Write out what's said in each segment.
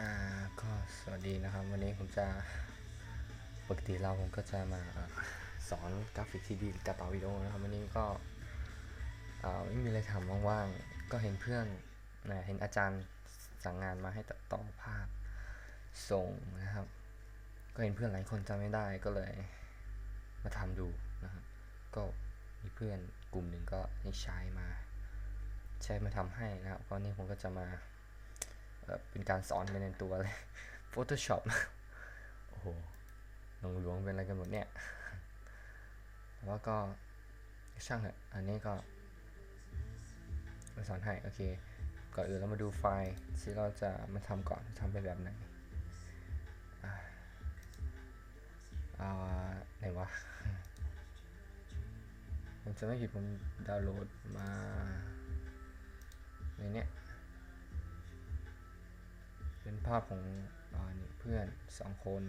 อ่าก็สวัสดีนะครับ วันนี้ผมจะปกติเราผมก็จะมาสอนกราฟิกทีดีตัดต่อวิดีโอนะครับ วันนี้ก็ไม่มีอะไรทำว่างๆ ก็เห็นเพื่อนนะเห็นอาจารย์สั่งงานมาให้ตัดต่อภาพส่งนะครับ ก็เห็นเพื่อนหลายคนจำไม่ได้ก็เลยมาทำดูนะครับก็มีเพื่อนกลุ่มหนึ่งก็ให้ใช้มา ใช้มาทำให้นะครับก็นี่ผมก็จะมา เอ่อเป็นการสอนไปในตัวเลย Photoshop โอ้โหหลงหลวงเป็นอะไรกันหมดเนี่ยแต่ว่าก็ช่างเถอะอันนี้ก็มาสอนให้โอเค ก่อนอื่นเรามาดูไฟล์ที่เราจะมาทำก่อนทำเป็นแบบไหนอ่าอ่าไหนวะ ผมจะไม่ผิดผมดาวน์โหลดมาในเนี้ย ภาพของอนี่เพื่อนสองคน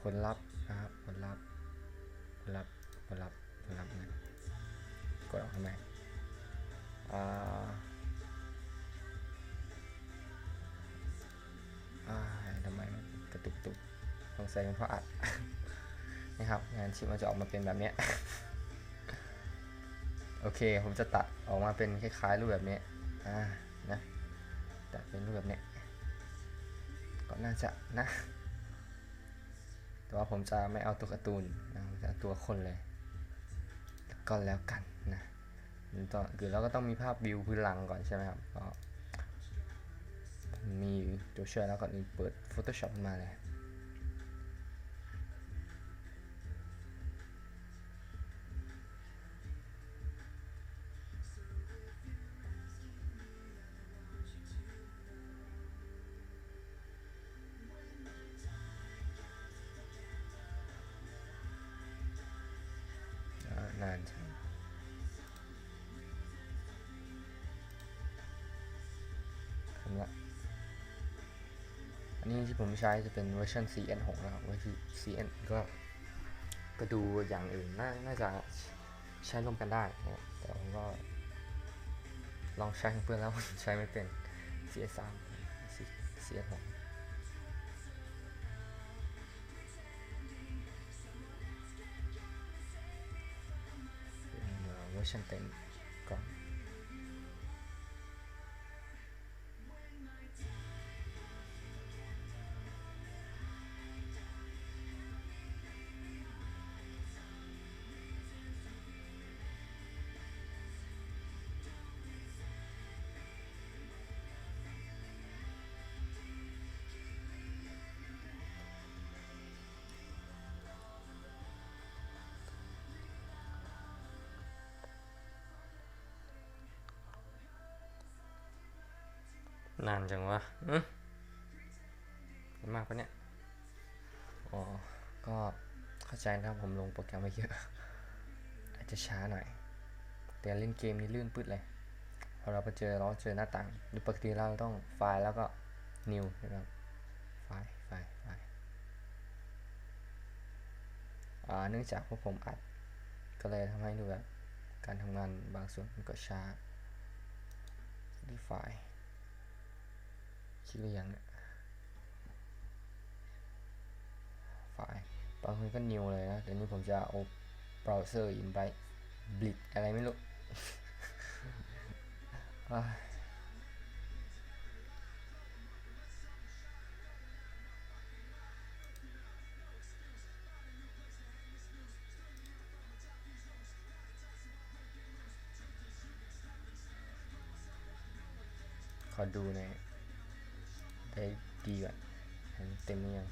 ผลลัพธ์นะครับผลลัพธ์ผลลัพธ์ผลลัพธ์ผลลัพธ์นะกดออกทำไมทำไมมันกระตุกตุกสงสัยเป็นเพราะอัดนะครับ งานชิปมันจะออกมาเป็นแบบนี้โอเค ผมจะตัดออกมาเป็นคล้ายๆรูปแบบนี้อ่า แต่เป็นรูปแบบเนี้ยก็น่าจะนะ แต่ว่าผมจะไม่เอาตัวการ์ตูนนะจะเอาตัวคนเลยก็แล้วกันนะต่อคือเราก็ต้องมีภาพวิวพื้นหลังก่อนใช่ไหมครับก็มีตัวช่วยแล้วก่อนอื่นเปิด Photoshop ขึ้นมาเลย นานจังทำละอันนี้ที่ผมใช้จะเป็นเวอร์ชัน CN6 นะครับเวอร์ชัน CN ก็ก็ดูอย่างอื่นน่าน่าจะใช้ร่วมกันได้นะแต่ผมก็ลองใช้ของเพื่อนแล้วใช้ไม่เป็น CS3 CS6 เอ่ นานจังวะอืมมากปะเนี่ย อ๋อ ก็เข้าใจนะครับผมลงโปรแกรมไว้เยอะ อาจจะช้าหน่อย แต่เล่นเกมนี้ลื่นปืดเลยพอเราไปเจอเราเจอหน้าต่างโดยปกติเราต้องไฟล์แล้วก็ new นะครับ ไฟล์ ไฟล์ ไฟล์อ่าเนื่องจากพวกผมอัด ก็เลยทำให้ดูแบบการทำงานบางส่วนมันก็ช้าที่ไฟล์ คิดหรือยังเนี่ยไฟล์บางคนก็นิวเลยนะแต่นี้ผมจะเอาเบราว์เซอร์อินไบบลิดอะไรไม่รู้อ่าขอดูในอย ได้ดีก่อนเห็นเต็มหรือยัง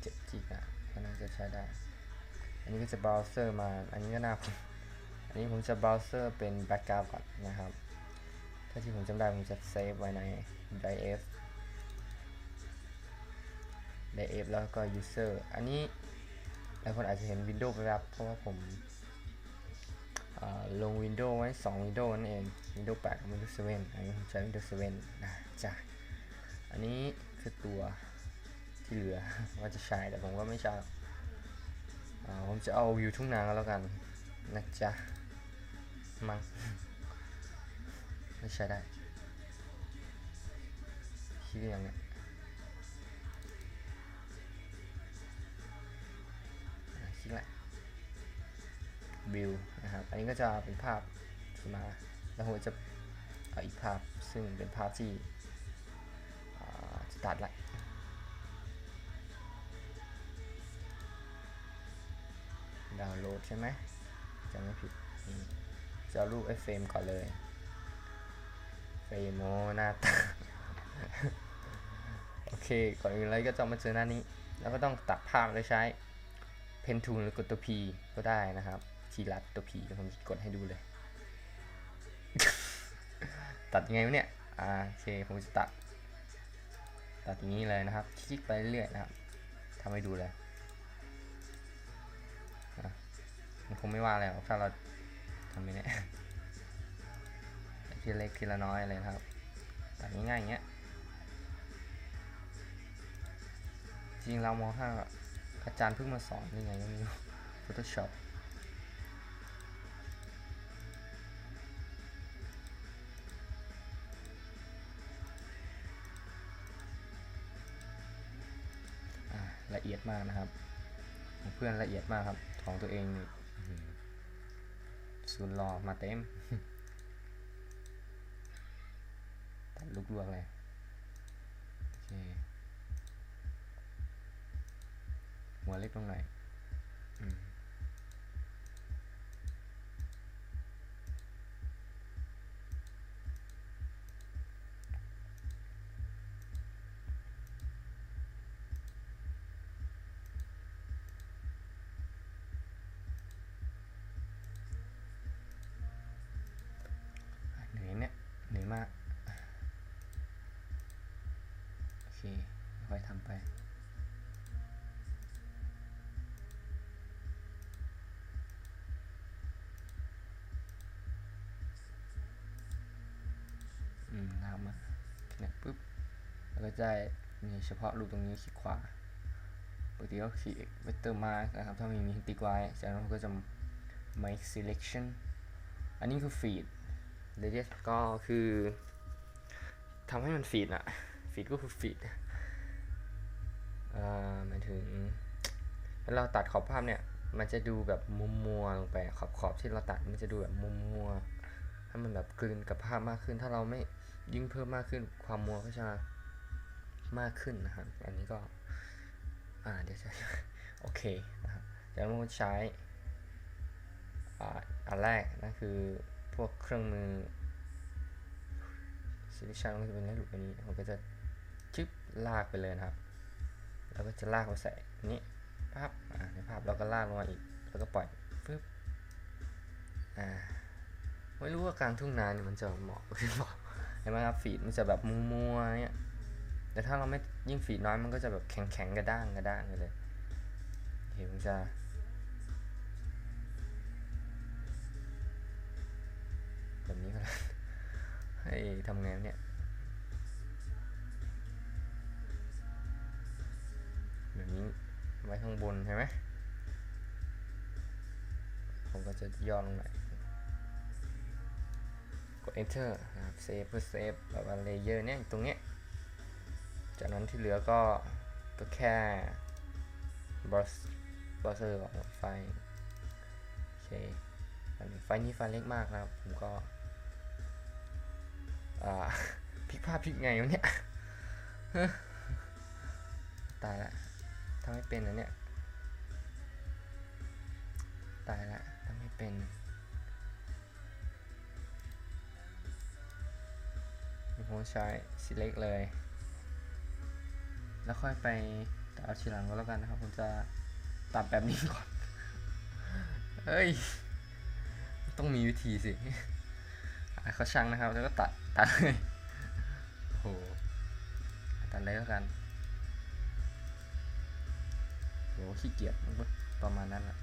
เจ็ดจิกอะก็น่าจะใช้ได้ อันนี้ก็จะเบราว์เซอร์มา อันนี้ก็น่าอันนี้ผมจะเบราว์เซอร์เป็นแบ็กกราวด์ก่อนนะครับ ถ้าที่ผมจำได้ผมจะเซฟไว้ใน div div แล้วก็ user อันนี้หลายคนอาจจะเห็น Windows ไปแล้วเพราะว่าผม ลง Windows ไว้ 2 Windows นั่นเอง Windows 8กับ Windows 7 อันนี้ผมใช้ Windows 7 นะจ้ะอันนี้คือตัวที่เหลือว่าจะใช้แต่ผมว่าไม่ใช่หรอกอ่าผมจะเอาวิวทุ่งนาแล้วกันนะจ๊ะมั้งไม่ใช่ได้คิดอยังเนี่ย วิวนะครับ อันนี้ก็จะเป็นภาพที่มา แล้วผมจะเอาอีกภาพซึ่งเป็นภาพที่จะตัดละดาวน์โหลดใช่ไหมจำไม่ผิดจะรูปไอ้เฟรมก่อนเลย เฟรมโมหน้าตาโอเค ก่อนอื่นเลยก็จะมาเจอหน้านี้ แล้วก็ต้องตัดภาพโดยใช้ Pen Tool หรือกดตัว P ก็ได้นะครับ ทีรัดตัว P เดี๋ยวผมกดให้ดูเลย ตัดยังไงวะเนี่ยอ่าโอเคผมจะตัด ตัดอย่างนี้เลยนะครับ คลิกไปเรื่อยๆนะครับทำให้ดูเลยมันคงไม่ว่าอะไรหรอกถ้าเราทำไปเนี่ยทีเล็กทีละน้อยเลยครับตัดง่ายๆอย่างเงี้ยจริงเรามองห้าอาจารย์เพิ่งมาสอนยังไงก็ไม่รู้ Photoshop ละเอียดมากนะครับของเพื่อนละเอียดมากครับของตัวเองนี่อื้อหือศูนย์รอมาเต็มตัดลูกลวกเลยโอเคหัวเล็กตรงไหนอืมอะเหนื่อยเนี่ยเหนื่อยมาก โอเค ค่อยๆ ทำไปอืมทำมาเนี่ยปุ๊บแล้วก็จะมีเฉพาะรูปตรงนี้คลิกขวาปกติก็คลิกเวกเตอร์มาร์กนะครับ ถ้าม่มีติ๊กไว้จากนั้นเราก็จะ make selection อันนี้คือ feed radius ก็คือทำให้มัน feed อะ feed ก็คือ feed หมายถึงเวลาเราตัดขอบภาพเนี่ยมันจะดูแบบมัวมัวลงไปขอบขอบที่เราตัดมันจะดูแบบมัวมัวให้มันแบบกลืนกับภาพมากขึ้น ถ้าเราไม่ยิ่งเพิ่มมากขึ้นความมัวก็จะมากขึ้นนะครับอันนี้ก็อ่าเดี๋ยวจะโอเคนะครับเดี๋ยวเราใช้อ่าอันแรกนั่นคือพวกเครื่องมือ selection ก็จะเป็นรูปอันนี้ผมก็จะชึบลากไปเลยนะครับ แล้วก็จะลากมาใส่นี้ภาพอ่าในภาพเราก็ลากลงมาอีก แล้วก็ปล่อยปึ๊บอ่าไม่รู้ว่ากลางทุ่งนาเนี่ยมันจะเหมาะหรือเปล่าเห็นไหมครับฟีดมันจะแบบมัวๆเนี่ยแต่ถ้าเราไม่ยิ่งฟีดน้อยมันก็จะแบบแข็งๆกระด้างกระด้างไปเลยโอเคผมจะแบบนี้ก็ได้ให้ทำไงเนี่ย ไว้ข้างบนใช่ไหมผมก็จะย่อลงหน่อยกด enter นะครับ save เพื่อ save แบบว่า layer เนี่ยตรงเนี้ยจากนั้นที่เหลือก็ก็แค่ brush browser ออกไฟโอเคอันนี้ไฟนี้ไฟเล็กมากนะครับ ผมก็อ่าพลิกภาพพลิกไงวะเนี่ยตายละำไม่เป็นนะเนี่ย ตายละทำไม่เป็น ผมใช้ select เลย แล้วค่อยไปตัดเอาทีหลังก็แล้วกันนะครับ ผมจะตัดแบบนี้ก่อน เฮ้ย ต้องมีวิธีสิเขาช่างนะครับ แล้วก็ตัด ตัดเลยโอ้โหตัดเลยแล้วกัน โหขี้เกียจมันก็ประมาณนั้นแหละ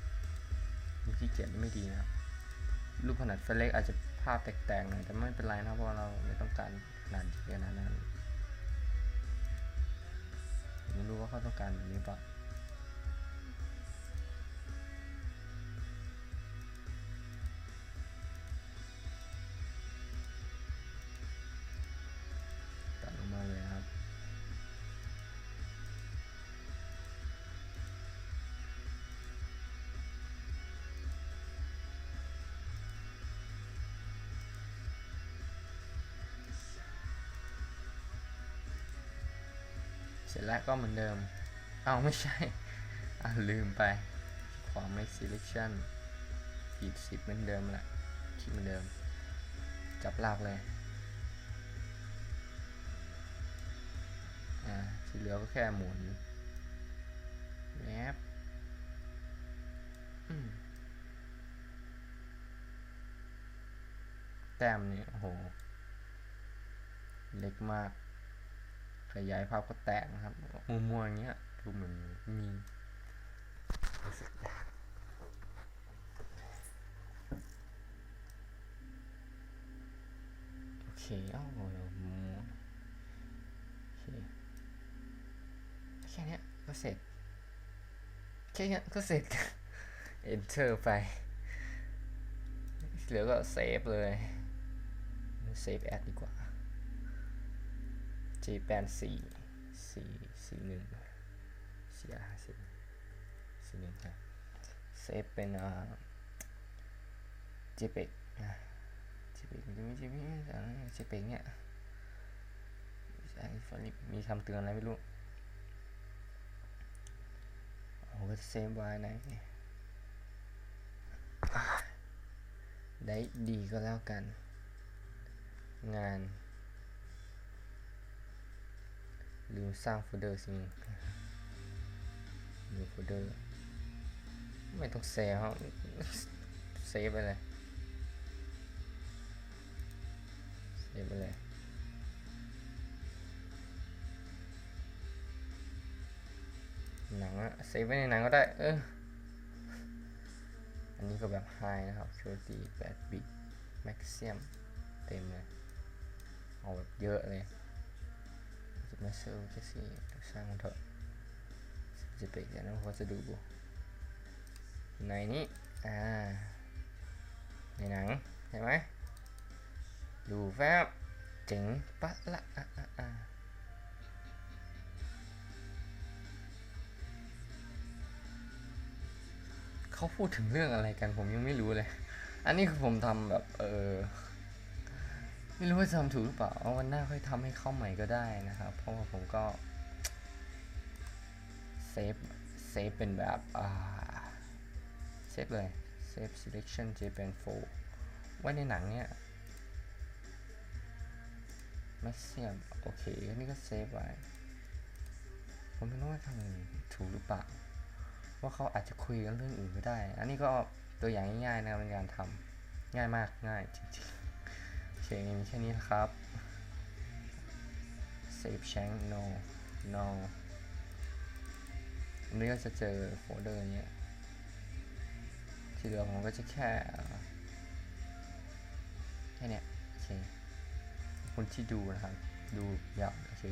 มันขี้เกียจไม่ดีนะครับรูปขนาดไฟลเล็กอาจจะภาพแตกๆหน่อยแต่ไม่เป็นไรนะเพราะเราไม่ต้องการขนาดเยอะขนาดนั้นผมไม่รู้ว่าเขาต้องการแบบนี้เปล่ ร็จแล้วก็เหมือนเดิม เอาไม่ใช่ อะลืมไปขวาไม่ selection ผิดสิเหมือนเดิมแหละคิดเหมือนเดิม จับลากเลย อ่า ที่เหลือก็แค่หมุนแวบอืมแต้มนี่โอ้โห เล็กมาก ขยายภาพก็แตกนะครับมัวๆอย่างเงี้ยดูเหมือนมีสึกยากโอเคเอ้ามัวโอเคแค่นี้ก็เสร็จ แค่นี้ก็เสร็จ enter ไปเหลือก็เซฟเลยเซฟแอดดีกว่า J แปนสี่สี่สี่หนึ่งสี่ห้าสี่สี่หนึ่งครับเซฟเป็นอ่า JPEG นะ JPEG มันจะไม่ JPEG อะไร JPEG เนี่ยไอ้ฟลิปมีคำเตือนอะไรไม่รู้ผมก็เซฟไว้ในะได้ดีก็แล้วกัน งาน ลืมสร้างโฟลเดอร์สิลืมโฟลเดอร์ไม่ต้องเซฟครับเซฟไปเลยเซฟไปเลยหนังอะเซฟไว้ในหนังก็ได้เอออันนี้ก็แบบไฮนะครับ Purity 8 bit Maximum เต็มเลย เอาแบบเยอะเลย มาเซลจะสิช่างมันเถอะจะไปกันนะเพราจะดูในนี้อ่าในหนังเห็นไหมดูแฟบเจ๋งปะละอะอะอะเขาพูดถึงเรื่องอะไรกันผมยังไม่รู้เลย อันนี้คือผมทำแบบ เออ ไม่รู้ว่าจะทำถูกหรือเปล่าเอาวันหน้าค่อยทำให้เข้าใหม่ก็ได้นะครับ เพราะว่าผมก็เซฟเซฟเป็นแบบอ่าเซฟเลยเซฟ selection jpen 4ไว้ในหนังเนี่ย maximum โอเคอันนี้ก็เซฟไว้ ผมไม่รู้ว่าทำถูกหรือเปล่าว่าเขาอาจจะคุยกันเรื่องอื่นก็ได้ อันนี้ก็ตัวอย่างง่ายๆนะครับในการทำง่ายมากง่ายจริงๆ โอเคมีแค่นี้ครับ save change no no อันนี้ก็จะเจอโฟลเดอร์เนี้ย ที่เหลือผมก็จะแค่แค่เนี้ยโอเคคนที่ดูนะครับ ดูยาวโอเค